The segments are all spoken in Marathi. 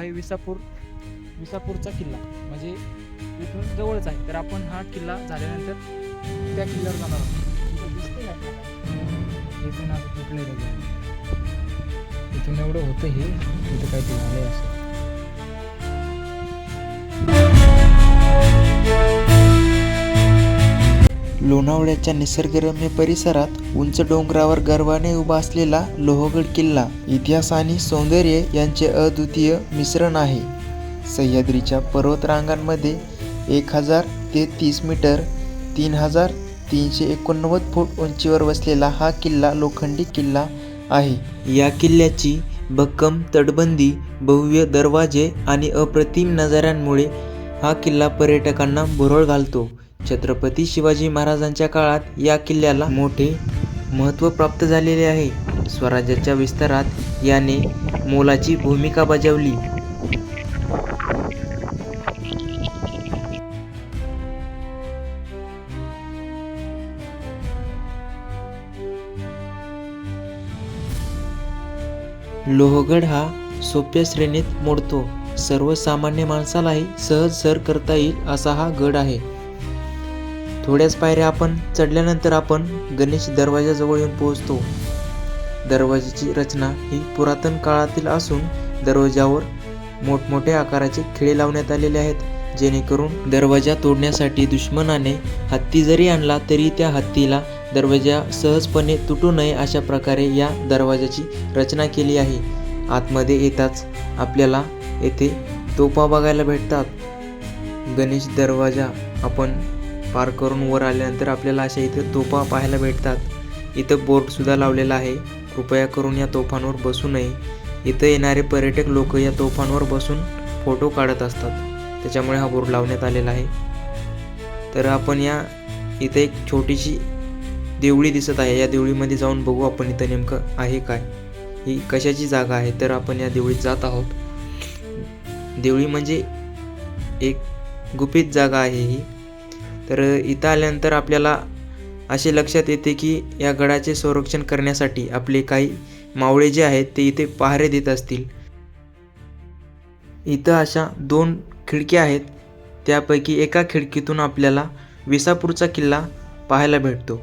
आहे विसापूर विसापूरचा किल्ला. म्हणजे इथून जवळच आहे. तर आपण हा किल्ला झाल्यानंतर त्या किल्ल्यावर जाणार आहोत. इथून असं तुटलंय इथून एवढं होतं हे इथं काहीतरी झालं असं. लोणावळ्याच्या निसर्गरम्य परिसरात उंच डोंगरावर गर्वाने उभा असलेला लोहगड किल्ला. इतिहास आणि सौंदर्य यांचे अद्वितीय मिश्रण आहे. सह्याद्रीच्या पर्वतरांगांमध्ये एक हजार ते तीस मीटर तीन हजार तीनशे एकोणनव्वद फूट उंचीवर वसलेला हा किल्ला लोखंडी किल्ला आहे. या किल्ल्याची भक्कम तटबंदी भव्य दरवाजे आणि अप्रतिम नजाऱ्यांमुळे हा किल्ला पर्यटकांना भुरळ घालतो. छत्रपती शिवाजी महाराजांच्या काळात या किल्ल्याला मोठे महत्त्व प्राप्त झालेले आहे. स्वराज्याच्या विस्तारात याने मोलाची भूमिका बजावली. लोहगड हा सोप्या श्रेणीत मोडतो. सर्वसामान्य माणसालाही सहज सर करता येईल असा हा गड आहे. थोड्याच पायऱ्या आपण चढल्यानंतर आपण गणेश दरवाजाजवळ येऊन पोहोचतो. दरवाजाची रचना ही पुरातन काळातील असून दरवाजावर मोठमोठ्या आकाराचे खिळे लावण्यात आलेले आहेत जेणेकरून दरवाजा तोडण्यासाठी दुश्मनाने हत्ती जरी आणला तरी त्या हत्तीला दरवाजा सहजपणे तुटू नये अशा प्रकारे या दरवाजाची रचना केली आहे. आतमध्ये येताच आपल्याला येथे तोपा बघायला भेटतात. गणेश दरवाजा आपण पार करून वर आल्यानंतर आपल्याला अशा इथे तोफा पाहायला भेटतात. इथं बोर्डसुद्धा लावलेला आहे. कृपया करून या तोफांवर बसू नये. इथं येणारे पर्यटक लोक या तोफांवर बसून फोटो काढत असतात. त्याच्यामुळे हा बोर्ड लावण्यात आलेला आहे. तर आपण या इथे एक छोटीशी देवळी दिसत आहे. या देवळीमध्ये जाऊन बघू आपण इथं नेमकं आहे काय. ही कशाची जागा आहे? तर आपण या देवळीत जात आहोत. देवळी म्हणजे एक गुपित जागा आहे ही. तर इथं आल्यानंतर आपल्याला असे लक्षात येते की या गडाचे संरक्षण करण्यासाठी आपले काही मावळे जे आहेत ते इथे पहारे देत असतील. इथं अशा दोन खिडक्या आहेत. त्यापैकी एका खिडकीतून आपल्याला विसापूरचा किल्ला पाहायला भेटतो.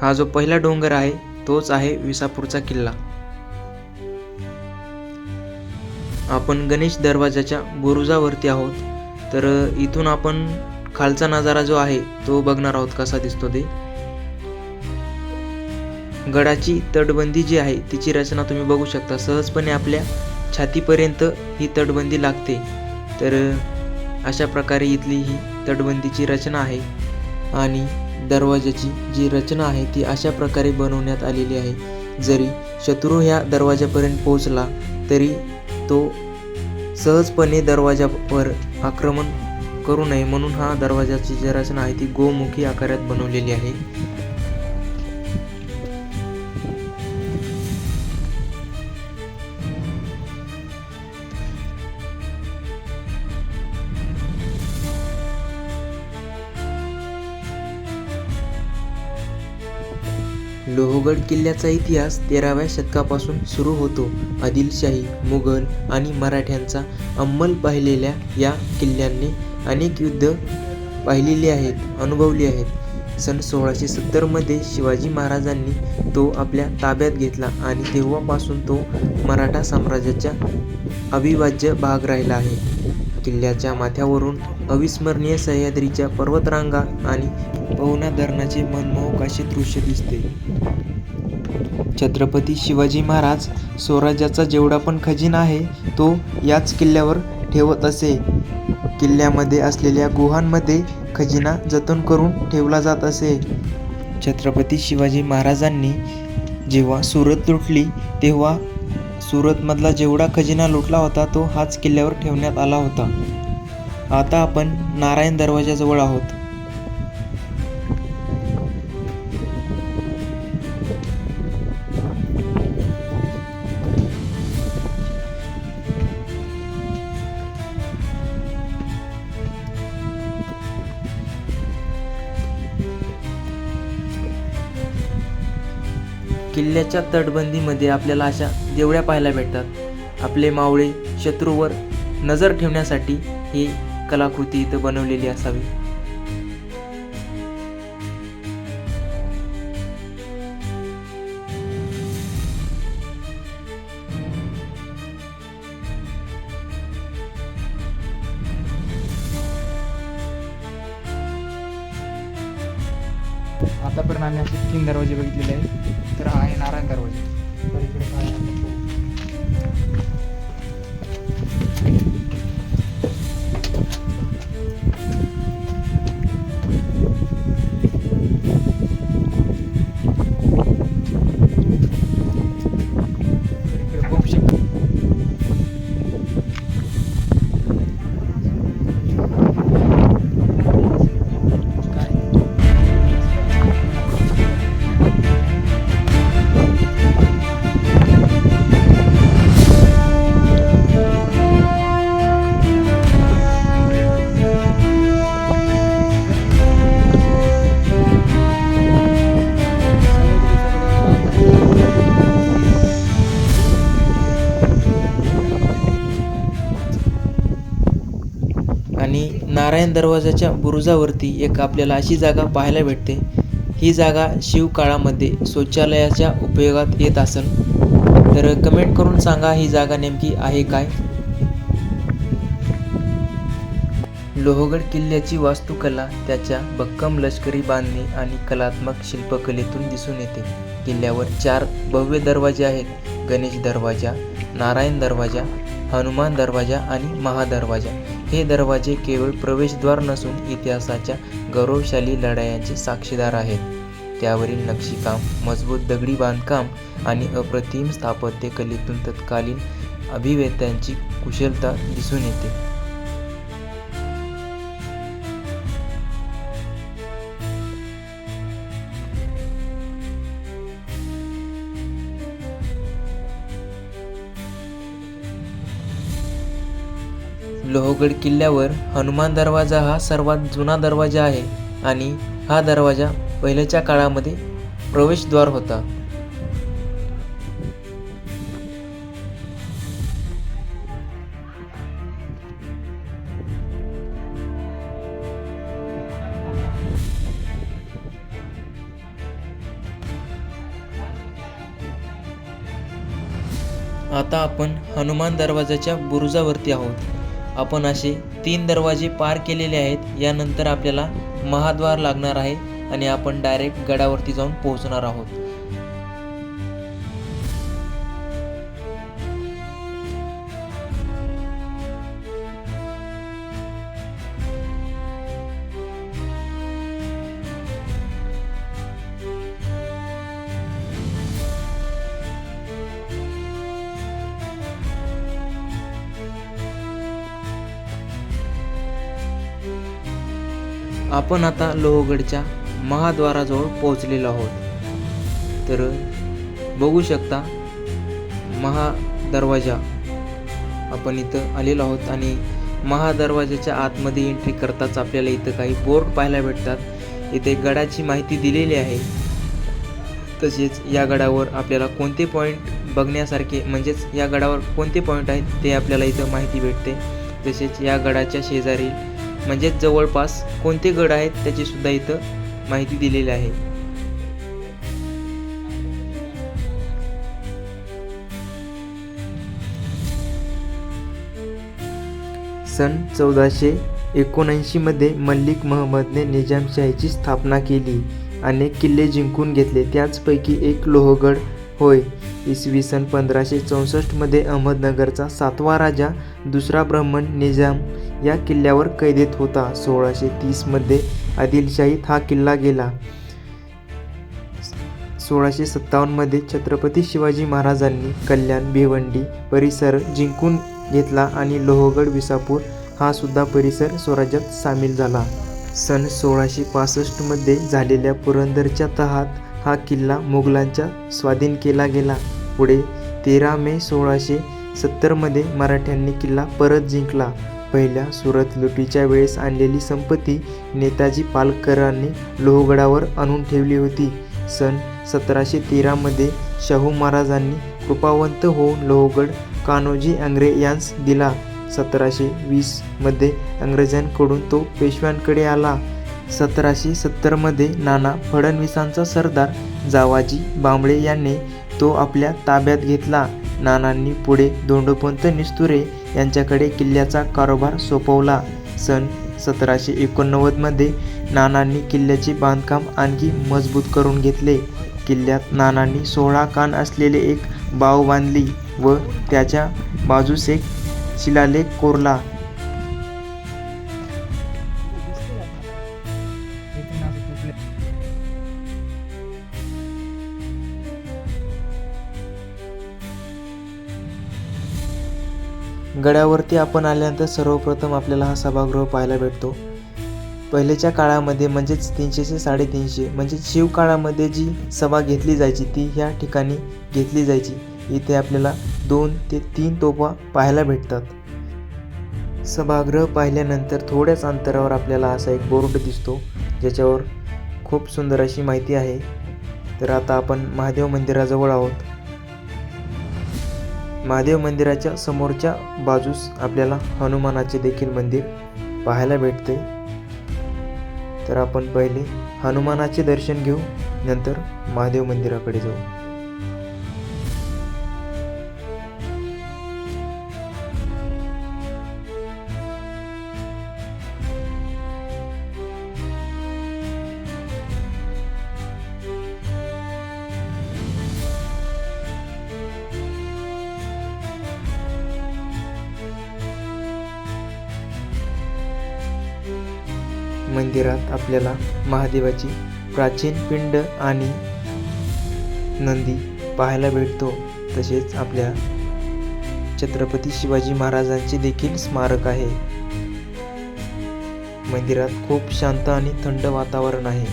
हा जो पहिला डोंगर आहे तोच आहे विसापूरचा किल्ला. आपण गणेश दरवाजाच्या बुरुजावरती आहोत. तर इथून आपण खालचा नजारा जो आहे तो बघणार आहोत कसा दिसतो ते. गडाची तटबंदी जी आहे तिची रचना तुम्ही बघू शकता. सहजपणे आपल्या छातीपर्यंत ही तटबंदी लागते. तर अशा प्रकारे इथली ही तटबंदीची रचना आहे आणि दरवाजाची जी रचना आहे ती अशा प्रकारे बनवण्यात आलेली आहे. जरी शत्रू ह्या दरवाजापर्यंत पोहोचला तरी तो सहजपणे दरवाजावर आक्रमण करू नये म्हणून हा दरवाजाची जी रचना आहे ती गोमुखी आकारात बनवलेली आहे. लोहगड किल्ल्याचा इतिहास तेराव्या शतकापासून सुरू होतो. आदिलशाही मुघल आणि मराठ्यांचा अंमल पाहिलेल्या या किल्ल्यांनी अनेक युद्ध पाहिलेली आहेत अनुभवली आहेत. सन सोळाशे सत्तरमध्ये शिवाजी महाराजांनी तो आपल्या ताब्यात घेतला आणि तेव्हापासून तो मराठा साम्राज्याचा अविभाज्य भाग राहिला आहे. किल्ल्याच्या माथ्यावरून अविस्मरणीय सह्याद्रीच्या पर्वतरांगा आणि पवना धरणाचे मनमोहक असे दृश्य दिसते. छत्रपती शिवाजी महाराज स्वराज्याचा जेवढा पण खजिना आहे तो याच किल्ल्यावर ठेवत असे. किल्ल्यामध्ये असलेल्या गुहांमध्ये खजिना जतन करून ठेवला जात असे. छत्रपती शिवाजी महाराजांनी जेव्हा सुरत लुटली तेव्हा सुरतमधला जेवढा खजिना लुटला होता तो हाच किल्ल्यावर ठेवण्यात आला होता. आता आपण नारायण दरवाजाजवळ आहोत. किल्ल्याच्या तटबंदीमध्ये आपल्याला अशा देवळ्या पाहायला भेटतात. आपले मावळे शत्रूवर नजर ठेवण्यासाठी ही कलाकृती इथं बनवलेली असावी. आतापर्यंत आम्ही असे तीन दरवाजे बघितलेले आहेत. तर हा आहे नारायण दरवाजा. तर इकडे काय दक्षिण दरवाजाच्या बुरुजावरती एक आपल्याला अशी जागा पाहायला भेटते. ही जागा शिवकाळामध्ये शौचालयाच्या उपयोगात येत असेल. तर कमेंट करून सांगा ही जागा नेमकी आहे काय? लोहगड किल्ल्याची वास्तुकला त्याच्या भक्कम लष्करी बांधणी आणि कलात्मक शिल्पकलेतून दिसून येते. किल्ल्यावर चार भव्य दरवाजे आहेत. गणेश दरवाजा नारायण दरवाजा हनुमान दरवाजा आणि महादरवाजा. हे दरवाजे केवळ प्रवेशद्वार नसून इतिहासाच्या गौरवशाली लढायांचे साक्षीदार आहेत. त्यावरील नक्षीकाम मजबूत दगडी बांधकाम आणि अप्रतिम स्थापत्य कलेतून तत्कालीन अभिवेत्यांची कुशलता दिसून येते. लोहगड किल्ल्यावर हनुमान दरवाजा हा सर्वात जुना दरवाजा आहे आणि हा दरवाजा पहिल्याच्या काळामध्ये प्रवेशद्वार होता. आता आपण हनुमान दरवाजाच्या बुरुजावरती आहोत. आपण असे तीन दरवाजे पार केलेले आहेत यानंतर आपल्याला महाद्वार लागणार आहे आणि आपण डायरेक्ट गडावरती जाऊन पोहोचणार आहोत. आपण आता लोहगडच्या महाद्वाराजवळ पोहोचलेलो आहोत. तर बघू शकता महादरवाजा. आपण इथं आलेलो आहोत आणि महादरवाजाच्या आतमध्ये एंट्री करताच आपल्याला इथं काही बोर्ड पाहायला भेटतात. इथे गडाची माहिती दिलेली आहे. तसेच या गडावर आपल्याला कोणते पॉईंट बघण्यासारखे म्हणजेच या गडावर कोणते पॉईंट आहेत ते आपल्याला इथं माहिती भेटते. तसेच या गडाच्या शेजारी म्हणजेच जवळपास कोणते गड आहेत त्याची सुद्धा इथं माहिती दिलेली आहे. सन चौदाशे एकोणऐंशीमध्ये मल्लिक महम्मदने निजामशाहीची स्थापना केली. अनेक किल्ले जिंकून घेतले. त्याचपैकी एक लोहगड होय. इसवी सन पंधराशे चौसष्टमध्ये अहमदनगरचा सातवा राजा दुसरा ब्राह्मण निजाम या किल्ल्यावर कैदेत होता. सोळाशे तीसमध्ये आदिलशाहीत हा किल्ला गेला. सोळाशे सत्तावन्नमध्ये छत्रपती शिवाजी महाराजांनी कल्याण भिवंडी परिसर जिंकून घेतला आणि लोहगड विसापूर हा सुद्धा परिसर स्वराज्यात सामील झाला. सन सोळाशे पासष्टमध्ये झालेल्या पुरंदरच्या तहात हा किल्ला मुघलांच्या स्वाधीन केला गेला. पुढे तेरा मे सोळाशे सत्तरमध्ये मराठ्यांनी किल्ला परत जिंकला. पहिल्या सुरत लुटीच्या वेळेस आणलेली संपत्ती नेताजी पालकरांनी लोहगडावर आणून ठेवली होती. सन सतराशे तेरामध्ये शाहू महाराजांनी कृपावंत होऊन लोहगड कान्होजी आंग्रे यांस दिला. सतराशे वीसमध्ये इंग्रजांकडून तो पेशव्यांकडे आला. सतराशे सत्तरमध्ये नाना फडणवीसांचा सरदार जावाजी बांबळे यांनी तो आपल्या ताब्यात घेतला. नानांनी पुढे धोंडोपंत निस्तुरे यांच्याकडे किल्ल्याचा कारोबार सोपवला. सन सतराशे एकोणनव्वदमध्ये नानांनी किल्ल्याचे बांधकाम आणखी मजबूत करून घेतले. किल्ल्यात नानांनी सोळा कान असलेले एक बाव बांधली व त्याच्या बाजूस एक शिलालेख कोरला. गडावरती आपण आल्यानंतर सर्वप्रथम आपल्याला हा सभागृह पाहायला भेटतो. पहिलेच्या काळामध्ये म्हणजेच तीनशे ते साडेतीनशे म्हणजे शिवकाळामध्ये जी सभा घेतली जायची ती ह्या ठिकाणी घेतली जायची. इथे आपल्याला दोन ते तीन तोफा पाहायला भेटतात. सभागृह पाहिल्यानंतर थोड्याच अंतरावर आपल्याला असा एक बोर्ड दिसतो ज्याच्यावर खूप सुंदर अशी माहिती आहे. तर आता आपण महादेव मंदिराजवळ आहोत. महादेव मंदिराच्या समोरच्या बाजूस आपल्याला हनुमानाचे देखील मंदिर पाहायला भेटते. तर आपण पहिले हनुमानाचे दर्शन घेऊ नंतर महादेव मंदिराकडे जाऊ. मंदिरात आपल्याला महादेवाची प्राचीन पिंड आणि नंदी पाहायला भेटतो. तसेच आपल्या छत्रपती शिवाजी महाराजांचे देखील स्मारक आहे. मंदिरात खूप शांत आणि थंड वातावरण आहे.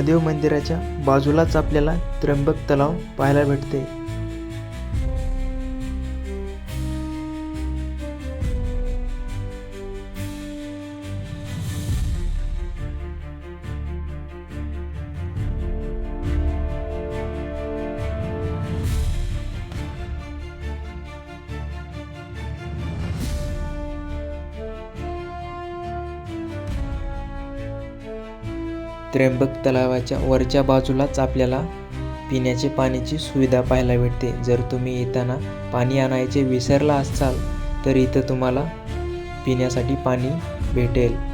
महादेव मंदिराच्या बाजूलाच आपल्याला त्र्यंबक तलाव पाहायला भेटते. त्र्यंबक तलावाच्या वरच्या बाजूलाच आपल्याला पिण्याचे पाण्याची सुविधा पाहायला भेटते. जर तुम्ही येताना पाणी आणायचे विसरला असाल तर इथं तुम्हाला पिण्यासाठी पाणी भेटेल.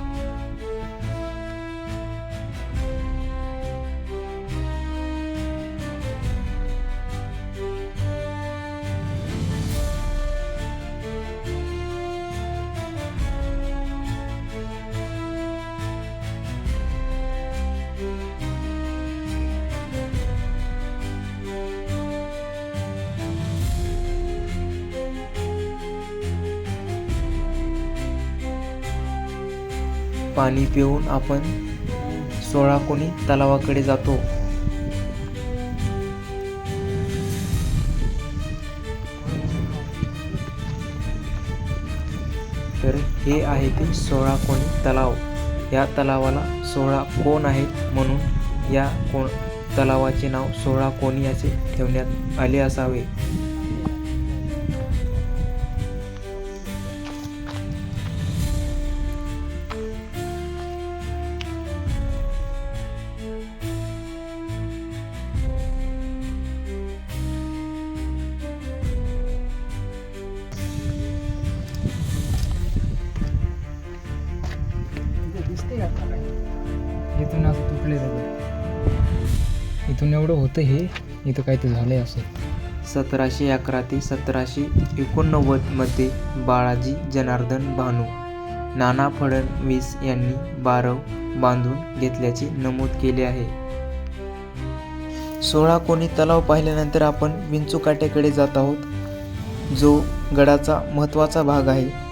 पाणी पिऊन आपण सोळा कोणी तलावाकडे जातो. तर हे आहे ते सोळा कोणी तलाव. या तलावाला सोळा कोण आहेत म्हणून या कोण तलावाचे नाव सोळा कोणी असे ठेवण्यात आले असावे. तुटले दगड इथून एवढं होतं हे इथं काय ते झालंय असं. सतराशे अकरा ते सतराशे एकोणनव्वदमध्ये बाळाजी जनार्दन भानू नाना फडणवीस यांनी बारव बांधून घेतल्याचे नमूद केले आहे. सोळा कोणी तलाव पाहिल्यानंतर आपण विंचूकाट्याकडे जात आहोत जो गडाचा महत्त्वाचा भाग आहे.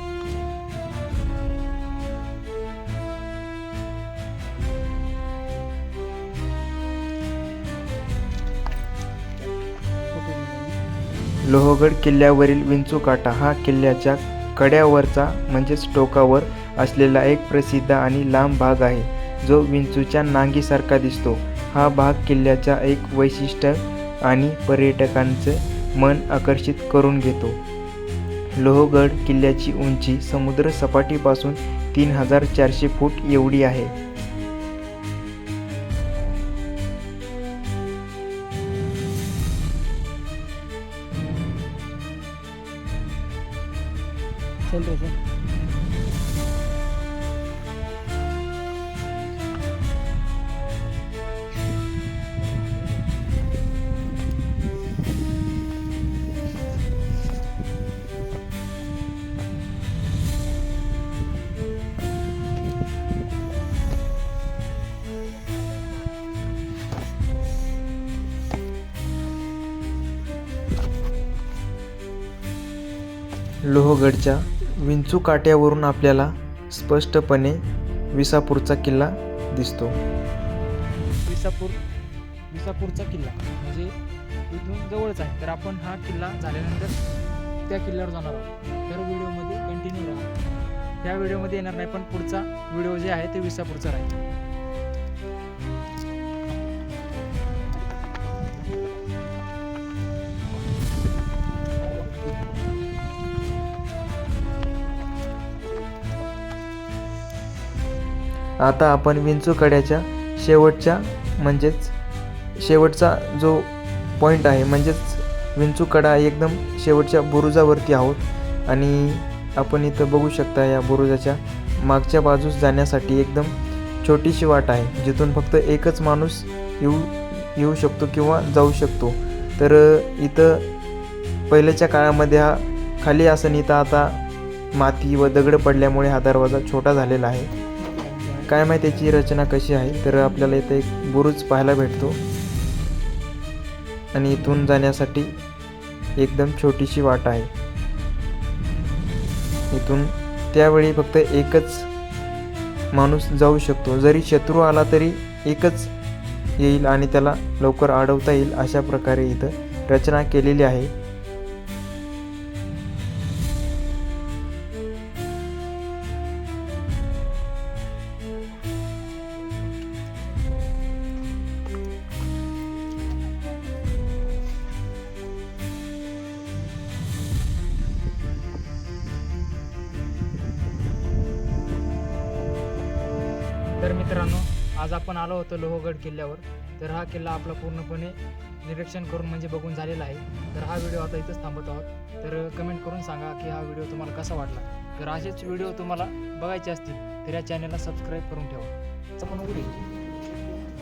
लोहगड किल्ल्यावरील विंचूकाटा हा किल्ल्याच्या कड्यावरचा म्हणजेच टोकावर असलेला एक प्रसिद्ध आणि लांब भाग आहे जो विंचूच्या नांगीसारखा दिसतो. हा भाग किल्ल्याच्या एक वैशिष्ट्य आणि पर्यटकांचे मन आकर्षित करून घेतो. लोहगड किल्ल्याची उंची समुद्र सपाटीपासून तीन हजार चारशे फूट एवढी आहे. लोहगडच्या विंचू काट्यावरून आपल्याला स्पष्टपणे विसापूरचा किल्ला दिसतो. विसापूर विसापूरचा किल्ला म्हणजे इथून जवळच आहे. तर आपण हा किल्ला झाल्यानंतर त्या किल्ल्यावर जाणार आहोत. तर व्हिडिओमध्ये कंटिन्यू राहा. त्या व्हिडिओमध्ये येणार नाही पण पुढचा व्हिडिओ जे आहे ते विसापूरचा राहील. आता आपण विंचूकड्याच्या शेवटच्या म्हणजेच शेवटचा जो पॉईंट आहे म्हणजेच विंचूकडा एकदम शेवटच्या बुरुजावरती आहोत. आणि आपण इथं बघू शकता या बुरुजाच्या मागच्या बाजूस जाण्यासाठी एकदम छोटीशी वाट आहे जिथून फक्त एकच माणूस येऊ येऊ शकतो किंवा जाऊ शकतो. तर इथं पहिल्याच्या काळामध्ये हा खाली असून इथं आता माती व दगड पडल्यामुळे हा दरवाजा छोटा झालेला आहे. काय माहिती त्याची रचना कशी आहे तर आपल्याला इथे एक बुरुज पाहायला भेटतो. आणि इथून जाण्यासाठी एकदम छोटीशी वाट आहे. इथून त्यावेळी फक्त एकच माणूस जाऊ शकतो. जरी शत्रू आला तरी एकच येईल आणि त्याला लवकर अडवता येईल अशा प्रकारे इथं रचना केलेली आहे. आज आपण आलो होतो लोहगड किल्ल्यावर. तर हा किल्ला आपला पूर्णपणे निरीक्षण करून म्हणजे बघून झालेला आहे. तर हा व्हिडिओ आता इथंच थांबत आहोत. तर कमेंट करून सांगा की हा व्हिडिओ तुम्हाला कसा वाटला? तर असेच व्हिडिओ तुम्हाला बघायचे असतील तर या चॅनलला सबस्क्राईब करून ठेवा. आता पण उघडे?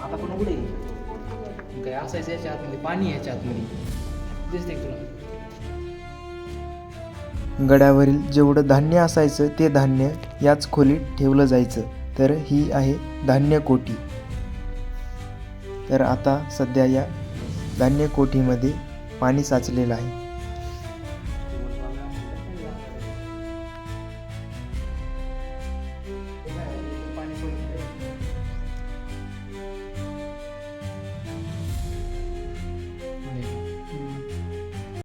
आता पण उघडे? काय असायचं याच्या आतमध्ये? पाणी याच्या आतमध्ये. दिसते तुला? गडावरील जेवढं धान्य असायचं ते धान्य याच खोलीत ठेवलं जायचं. तर ही आहे धान्यकोटी तर आता सध्या या धान्य कोठीमध्ये पाणी साचलेलं आहे.